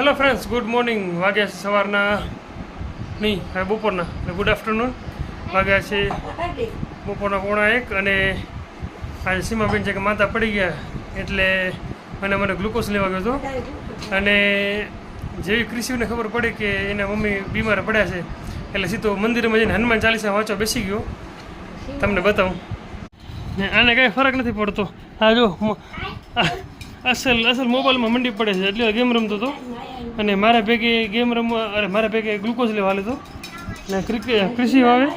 Hello friends good morning વાગ્યા છે સવારના નહીં, હવે બપોરના. ગુડ આફ્ટરનૂન વાગ્યા છે બપોરના પોણા એક અને આજે સીમાબેન છે કે માતા પડી ગયા, એટલે મને મને ગ્લુકોઝ લેવા ગયો હતો. અને જેવી કૃષિને ખબર પડી કે એના મમ્મી બીમાર પડ્યા છે, એટલે સીધો મંદિરમાં જઈને હનુમાન ચાલીસા વાંચો બેસી ગયો. તમને બતાવું. આને કાંઈ ફરક નથી પડતો. હા જો અસલ અસલ મોબાઈલમાં મંડી પડે છે. એટલે ગેમ રમતો હતો. અને મારા ભેગે ગેમ રમવા, અરે મારા ભેગે ગ્લુકોઝ લેવા લેતો અને કૃષિ વાવે.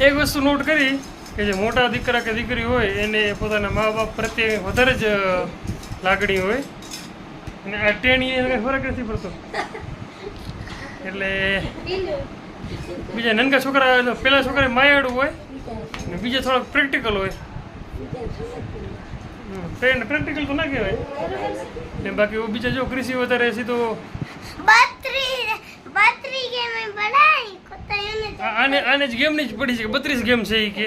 એક વસ્તુ નોટ કરી. કે જે મોટા દીકરા કે દીકરી હોય એને પોતાના મા બાપ પ્રત્યે વધારે જ લાગણી હોય. અને આ ટેણી એને ફરક નથી પડતો. એટલે બીજા નનકા છોકરા એટલે પહેલા છોકરા માયાળું હોય અને બીજા થોડાક પ્રેક્ટિકલ હોય. ટ્રેન પ્રેક્ટિકલ તો ના કહેવાય. ને બાકી બીજા જો કૃષિ વધારે સીધો આને આને જ ગેમની જ પડી છે બત્રીસ ગેમ છે એ કે.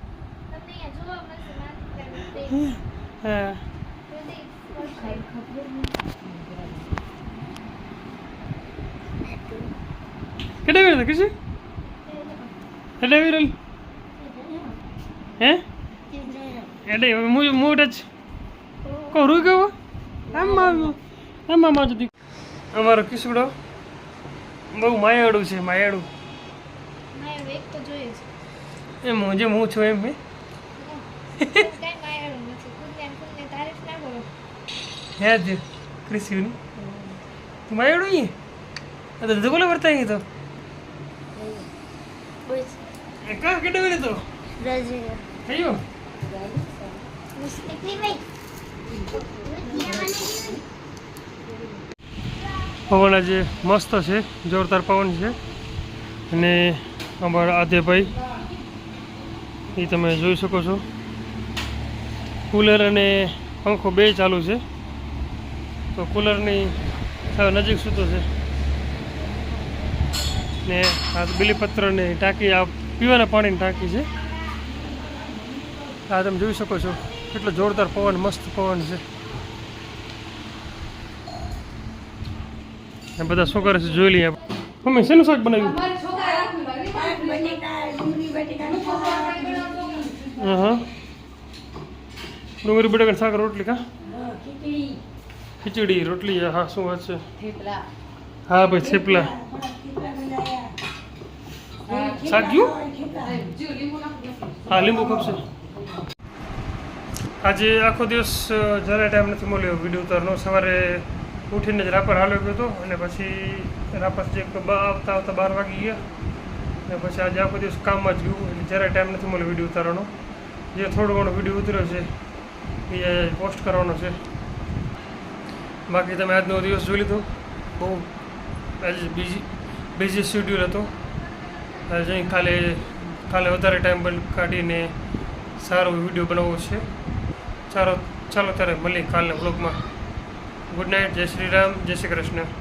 હા કેટલા વીર કૃષિ કેટલા વીરલ હે એટલે હું મોટ જ રૂઈ ગયો આમ આવ્યો આમ આમ જ અમારો કિસુડો બહુ માયાળું છે માયાળું એમ હું જેમ હું છું એમ હે તો ધગોલે વર્તા અહીં તો એ કા કેટલા વીર તો થયો પવન આજે મસ્ત છે જોરદાર પવન છે અને અમારા આદ્યભાઈ એ તમે જોઈ શકો છો કુલર અને પંખો બે ચાલુ છે તો કુલરની નજીક સૂતો છે. ને આ બિલીપત્રની ટાંકી આ પીવાના પાણીની ટાંકી છે. આ તમે જોઈ શકો છો કેટલો જોરદાર પવન મસ્ત પવન છે. બધા શું કરે છે જોઈ લઈએ મમ્મી શેનું શાક બનાવ્યું? હા હા ડુંગળી બટાકા શાક. રોટલી કા? ખીચડી રોટલી હા શું વાત છે? હા ભાઈ થેપલા. શાક હા લીંબુ ખપશે. આજે આખો દિવસ જરાય ટાઈમ નથી મળ્યો વીડિયો ઉતારનો સવારે ઉઠીને જ રાપર હાલ્યો ગયો હતો અને પછી રાપર જે આવતા આવતા બાર વાગી ગયા. અને પછી આજે આખો દિવસ કામમાં જ ગયું એટલે જરાય ટાઈમ નથી મળ્યો વીડિયો ઉતારવાનો. જે થોડો ઘણો વીડિયો ઉતર્યો છે એ પોસ્ટ કરવાનો છે. બાકી તમે આજનો દિવસ જોઈ લીધો. બહુ આજે બીજી બીજી શેડ્યુલ હતો. અહીં કાલે કાલે વધારે ટાઈમ બન કાઢીને સારો વીડિયો બનાવવો છે. ચાલો ચાલો ત્યારે મળીએ કાલના બ્લોગમાં ગુડ નાઇટ જય શ્રી રામ, જય શ્રી કૃષ્ણ.